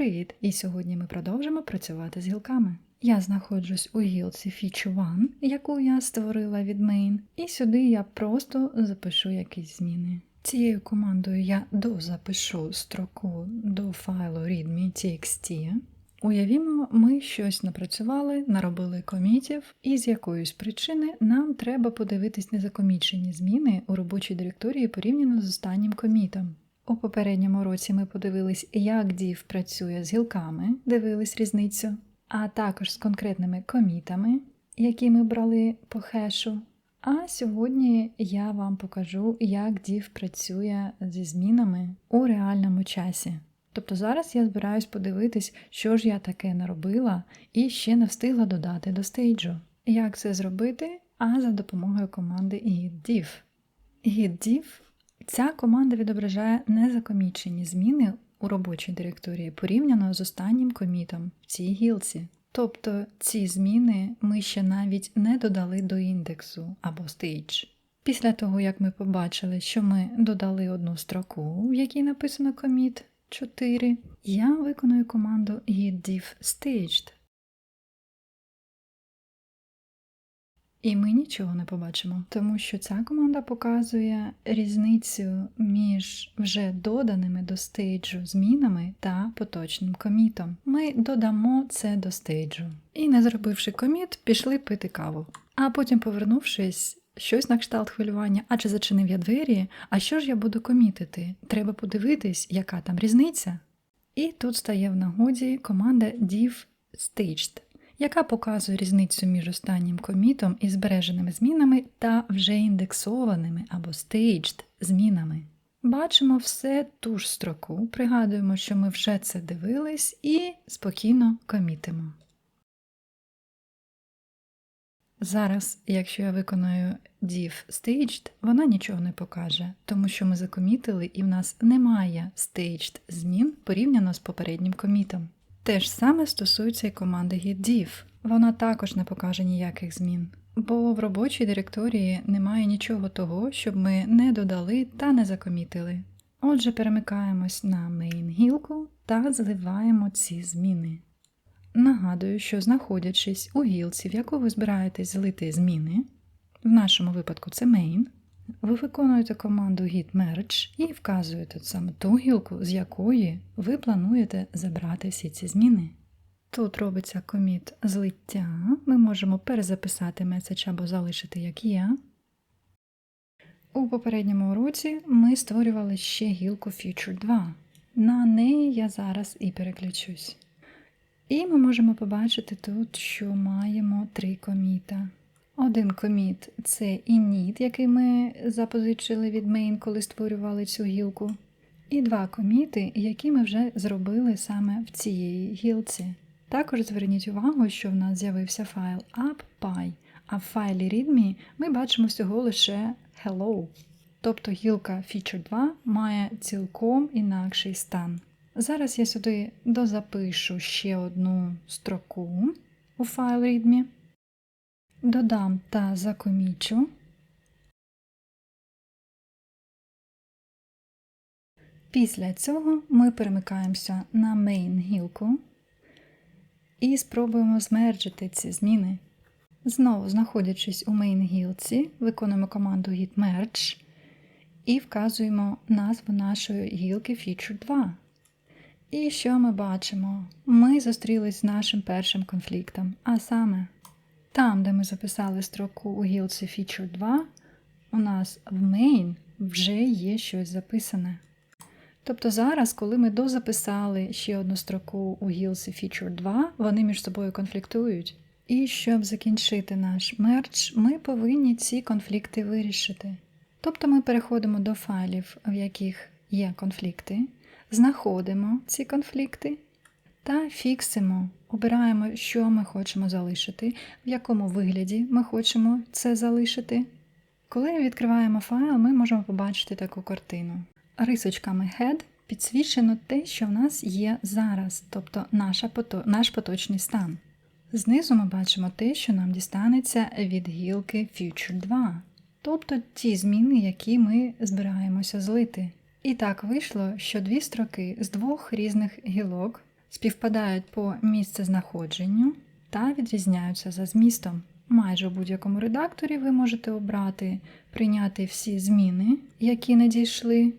привіт! І сьогодні ми продовжимо працювати з гілками. Я знаходжусь у гілці Feature One, яку я створила від main, і сюди я просто запишу якісь зміни. Цією командою я дозапишу строку до файлу readme.txt. Уявімо, ми щось напрацювали, наробили комітів, і з якоїсь причини нам треба подивитись незакомічені зміни у робочій директорії порівняно з останнім комітом. У попередньому році ми подивились, як div працює з гілками, дивились різницю, а також з конкретними комітами, які ми брали по хешу. А сьогодні я вам покажу, як div працює зі змінами у реальному часі. Тобто зараз я збираюсь подивитись, що ж я таке наробила і ще не встигла додати до стейджу. Як це зробити? А за допомогою команди gitdiv. gitdiv Ця команда відображає незакомічені зміни у робочій директорії порівняно з останнім комітом в цій гілці. Тобто ці зміни ми ще навіть не додали до індексу або stage. Після того, як ми побачили, що ми додали одну строку, в якій написано commit 4, я виконую команду gitdiv staged. І ми нічого не побачимо, тому що ця команда показує різницю між вже доданими до стейджу змінами та поточним комітом. Ми додамо це до стейджу. І, не зробивши коміт, пішли пити каву. А потім, повернувшись, щось на кшталт хвилювання, а чи зачинив я двері, а що ж я буду комітити? Треба подивитись, яка там різниця. І тут стає в нагоді команда div staged яка показує різницю між останнім комітом і збереженими змінами та вже індексованими або staged змінами. Бачимо все ту ж строку, пригадуємо, що ми вже це дивились, і спокійно комітимо. Зараз, якщо я виконую div staged, вона нічого не покаже, тому що ми закомітили і в нас немає staged змін порівняно з попереднім комітом. Те ж саме стосується і команди gitdiv. Вона також не покаже ніяких змін, бо в робочій директорії немає нічого того, щоб ми не додали та не закомітили. Отже, перемикаємось на main гілку та зливаємо ці зміни. Нагадую, що знаходячись у гілці, в яку ви збираєтесь злити зміни, в нашому випадку це main, ви виконуєте команду git merge і вказуєте саме ту гілку, з якої ви плануєте забрати всі ці зміни. Тут робиться коміт злиття. Ми можемо перезаписати меседж або залишити як є. У попередньому уроці ми створювали ще гілку Future 2. На неї я зараз і переключусь. І ми можемо побачити тут, що маємо три коміта. Один коміт це init, який ми запозичили від main, коли створювали цю гілку. І два коміти, які ми вже зробили саме в цій гілці. Також зверніть увагу, що в нас з'явився файл appy, а в файлі readme ми бачимо всього лише hello. Тобто гілка Feature 2 має цілком інакший стан. Зараз я сюди дозапишу ще одну строку у файл readme, додам та закомічу. Після цього ми перемикаємося на main гілку і спробуємо змерджити ці зміни. Знову, знаходячись у main гілці, виконуємо команду git merge і вказуємо назву нашої гілки Feature 2. І що ми бачимо? Ми зустрілись з нашим першим конфліктом, а саме, там, де ми записали строку у гілці Feature 2, у нас в main вже є щось записане. Тобто зараз, коли ми дозаписали ще одну строку у гілці Feature 2, вони між собою конфліктують. І щоб закінчити наш мерч, ми повинні ці конфлікти вирішити. Тобто ми переходимо до файлів, в яких є конфлікти, знаходимо ці конфлікти та фіксимо, обираємо, що ми хочемо залишити, в якому вигляді ми хочемо це залишити. Коли відкриваємо файл, ми можемо побачити таку картину рисочками head підсвічено те, що в нас є зараз, тобто наша, наш поточний стан. Знизу ми бачимо те, що нам дістанеться від гілки Future 2, тобто ті зміни, які ми збираємося злити. І так вийшло, що дві строки з двох різних гілок співпадають по місцезнаходженню та відрізняються за змістом. Майже у будь-якому редакторі ви можете обрати прийняти всі зміни, які надійшли,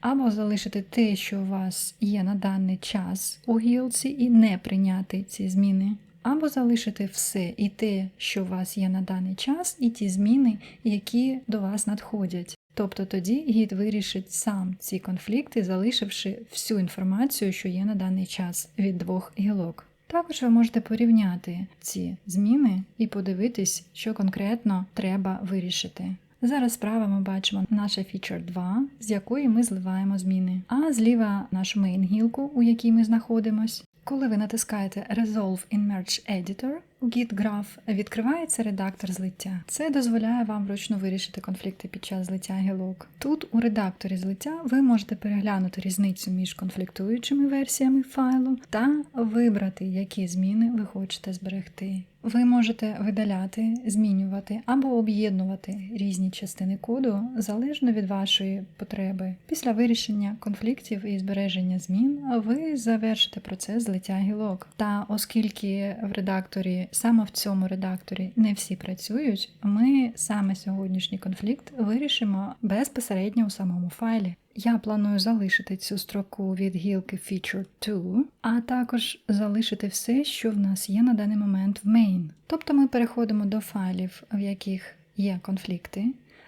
або залишити те, що у вас є на даний час у гілці, і не прийняти ці зміни, або залишити все і те, що у вас є на даний час, і ті зміни, які до вас надходять. Тобто тоді гід вирішить сам ці конфлікти, залишивши всю інформацію, що є на даний час від двох гілок. Також ви можете порівняти ці зміни і подивитись, що конкретно треба вирішити. Зараз справа ми бачимо наша фічер 2, з якої ми зливаємо зміни, а зліва нашу main гілку, у якій ми знаходимось. Коли ви натискаєте Resolve in Merge Editor, у GitGraph відкривається редактор злиття. Це дозволяє вам вручну вирішити конфлікти під час злиття гілок. Тут у редакторі злиття ви можете переглянути різницю між конфліктуючими версіями файлу та вибрати, які зміни ви хочете зберегти. Ви можете видаляти, змінювати або об'єднувати різні частини коду залежно від вашої потреби. Після вирішення конфліктів і збереження змін ви завершите процес злиття гілок. Та оскільки в редакторі, саме в цьому редакторі, не всі працюють, ми саме сьогоднішній конфлікт вирішимо безпосередньо у самому файлі. Я планую залишити цю строку від гілки Feature 2, а також залишити все, що в нас є на даний момент в main. Тобто ми переходимо до файлів, в яких є конфлікти,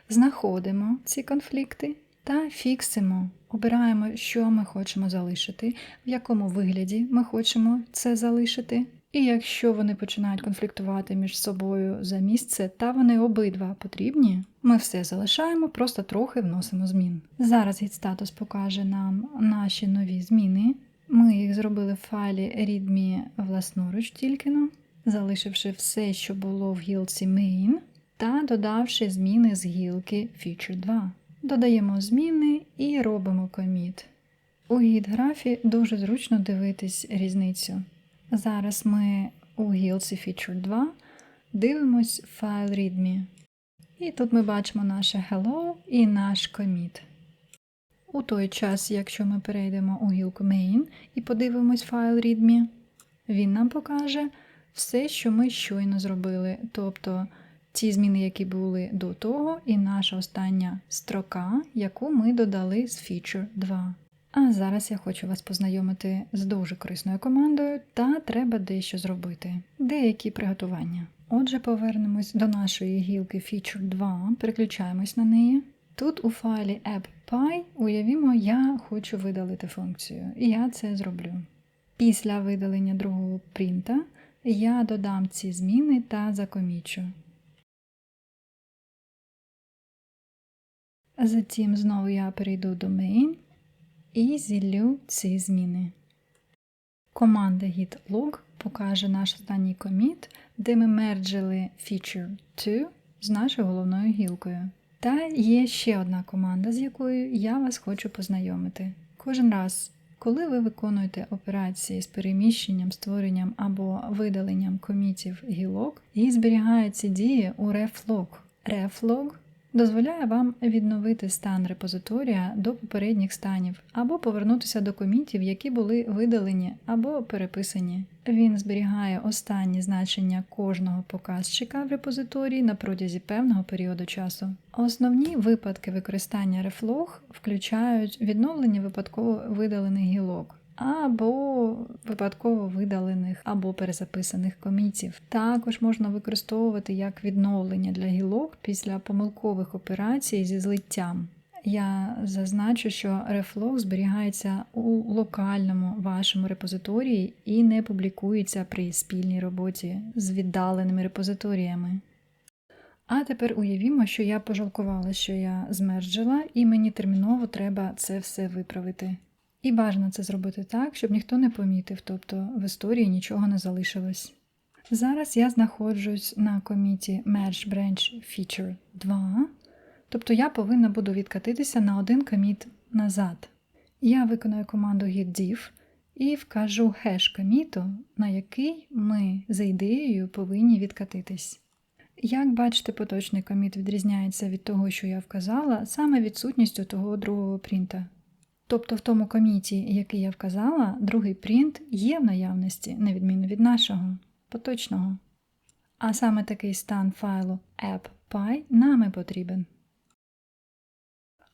знаходимо ці конфлікти та фіксимо, обираємо, що ми хочемо залишити, в якому вигляді ми хочемо це залишити. І якщо вони починають конфліктувати між собою за місце, та вони обидва потрібні, ми все залишаємо, просто трохи вносимо змін. Зараз гід-статус покаже нам наші нові зміни. Ми їх зробили в файлі readme власноруч тільки но, залишивши все, що було в гілці main, та додавши зміни з гілки Feature 2. Додаємо зміни і робимо коміт. У гід-графі дуже зручно дивитись різницю. Зараз ми у гілці Feature 2 дивимось файл readme. І тут ми бачимо наше hello і наш commit. У той час, якщо ми перейдемо у гілку main і подивимось файл readme, він нам покаже все, що ми щойно зробили. Тобто ті зміни, які були до того, і наша остання строка, яку ми додали з Feature 2. А зараз я хочу вас познайомити з дуже корисною командою, та треба дещо зробити. Деякі приготування. Отже, повернемось до нашої гілки Feature 2, переключаємось на неї. Тут у файлі app.py уявімо, я хочу видалити функцію, і я це зроблю. Після видалення другого принта я додам ці зміни та закомічу. Затім знову я перейду до main і зіллю ці зміни. Команда git log покаже наш останній коміт, де ми мерджили feature 2 з нашою головною гілкою. Та є ще одна команда, з якою я вас хочу познайомити. Кожен раз, коли ви виконуєте операції з переміщенням, створенням або видаленням комітів гілок, і зберігає ці дії у reflog. Reflog дозволяє вам відновити стан репозиторія до попередніх станів, або повернутися до комітів, які були видалені або переписані. Він зберігає останні значення кожного показчика в репозиторії на протязі певного періоду часу. Основні випадки використання Reflog включають відновлення випадково видалених гілок або випадково видалених або перезаписаних комітів. Також можна використовувати як відновлення для гілок після помилкових операцій зі злиттям. Я зазначу, що Reflog зберігається у локальному вашому репозиторії і не публікується при спільній роботі з віддаленими репозиторіями. А тепер уявімо, що я пожалкувала, що я змерджила, і мені терміново треба це все виправити. І бажано це зробити так, щоб ніхто не помітив, тобто в історії нічого не залишилось. Зараз я знаходжусь на коміті Merge Branch Feature 2, тобто я повинна буду відкатитися на один коміт назад. Я виконую команду git-diff і вкажу хеш коміту, на який ми за ідеєю повинні відкатитись. Як бачите, поточний коміт відрізняється від того, що я вказала, саме відсутністю того другого принта. Тобто в тому коміті, який я вказала, другий принт є в наявності, на відміну від нашого поточного. А саме такий стан файлу app.py нам потрібен.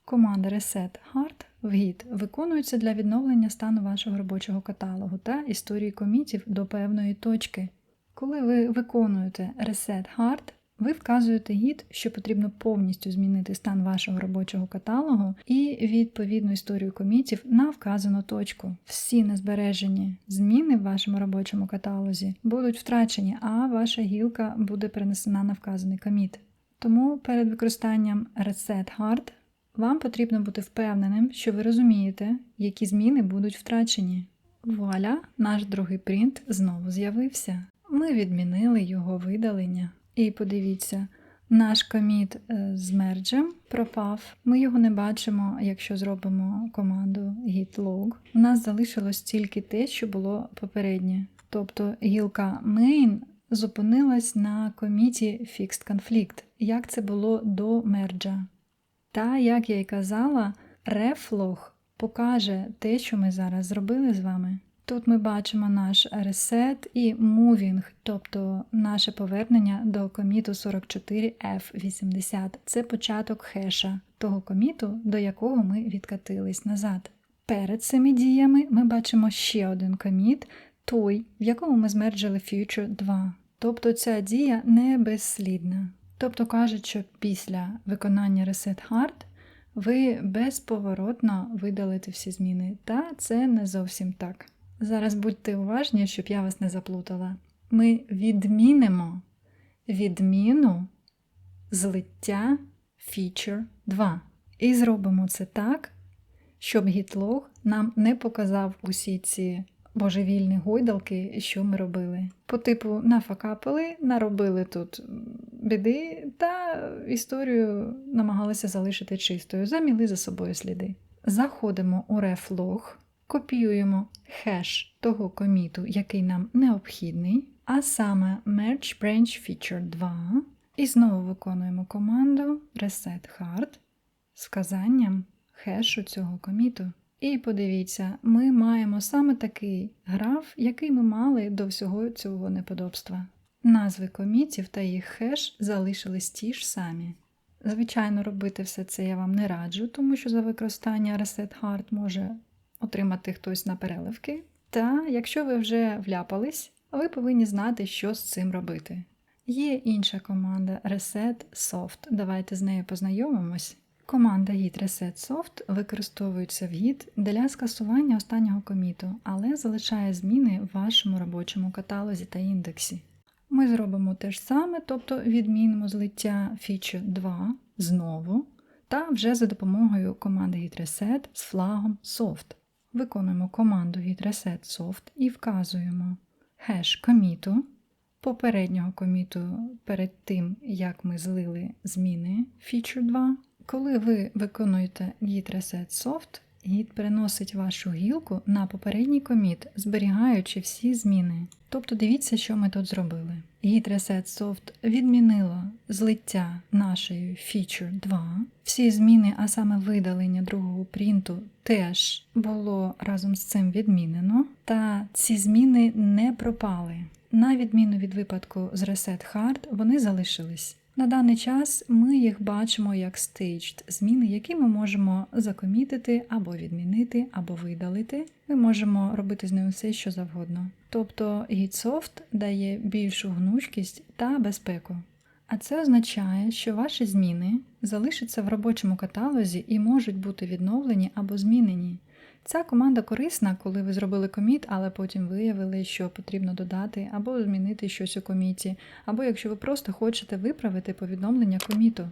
Команда reset hard в Git виконується для відновлення стану вашого робочого каталогу та історії комітів до певної точки. Коли ви виконуєте reset hard, ви вказуєте Git, що потрібно повністю змінити стан вашого робочого каталогу і відповідну історію комітів на вказану точку. Всі незбережені зміни в вашому робочому каталозі будуть втрачені, а ваша гілка буде перенесена на вказаний коміт. Тому перед використанням Reset Hard вам потрібно бути впевненим, що ви розумієте, які зміни будуть втрачені. Вуаля, наш другий принт знову з'явився. Ми відмінили його видалення. І подивіться, наш коміт е, з мерджем пропав. Ми його не бачимо, якщо зробимо команду git log. У нас залишилось тільки те, що було попереднє. Тобто гілка main зупинилась на коміті Fixed Conflict, як це було до мерджа. Та, як я й казала, reflog покаже те, що ми зараз зробили з вами. Тут ми бачимо наш reset і moving, тобто наше повернення до коміту 44F80. Це початок хеша того коміту, до якого ми відкатились назад. Перед цими діями ми бачимо ще один коміт, той, в якому ми змерджили Future 2. Тобто ця дія не безслідна. Тобто кажуть, що після виконання Reset Hard ви безповоротно видалите всі зміни, та це не зовсім так. Зараз будьте уважні, щоб я вас не заплутала. Ми відмінимо відміну злиття Feature 2. І зробимо це так, щоб GitLog нам не показав усі ці божевільні гойдалки, що ми робили. По типу нафакапили, наробили тут біди та історію намагалися залишити чистою, заміли за собою сліди. Заходимо у reflog, копіюємо хеш того коміту, який нам необхідний, а саме Merge Branch Feature 2. І знову виконуємо команду Reset Hard з вказанням хешу цього коміту. І подивіться, ми маємо саме такий граф, який ми мали до всього цього неподобства. Назви комітів та їх хеш залишились ті ж самі. Звичайно, робити все це я вам не раджу, тому що за використання Reset Hard може отримати хтось на переливки. Та якщо ви вже вляпались, ви повинні знати, що з цим робити. Є інша команда Reset Soft. Давайте з нею познайомимось. Команда Git Reset Soft використовується в Git для скасування останнього коміту, але залишає зміни в вашому робочому каталозі та індексі. Ми зробимо те ж саме, тобто відмінимо злиття Feature 2 знову, та вже за допомогою команди Git Reset з флагом Soft. Виконуємо команду Git Reset Soft і вказуємо хеш коміту попереднього коміту перед тим, як ми злили зміни Feature 2. Коли ви виконуєте Git Reset Soft, Git переносить вашу гілку на попередній коміт, зберігаючи всі зміни. Тобто дивіться, що ми тут зробили. Git Reset Soft відмінило злиття нашої Feature 2. Всі зміни, а саме видалення другого принту, теж було разом з цим відмінено, та ці зміни не пропали. На відміну від випадку з Reset Hard, вони залишились. На даний час ми їх бачимо як staged зміни, які ми можемо закомітити або відмінити, або видалити. Ми можемо робити з ними все, що завгодно. Тобто GitSoft дає більшу гнучкість та безпеку. А це означає, що ваші зміни залишаться в робочому каталозі і можуть бути відновлені або змінені. Ця команда корисна, коли ви зробили коміт, але потім виявили, що потрібно додати або змінити щось у коміті, або якщо ви просто хочете виправити повідомлення коміту.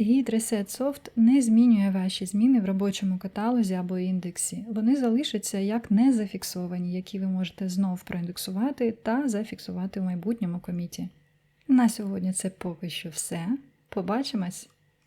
Git Reset Soft не змінює ваші зміни в робочому каталозі або індексі. Вони залишаться як незафіксовані, які ви можете знов проіндексувати та зафіксувати в майбутньому коміті. На сьогодні це поки що все. Побачимось!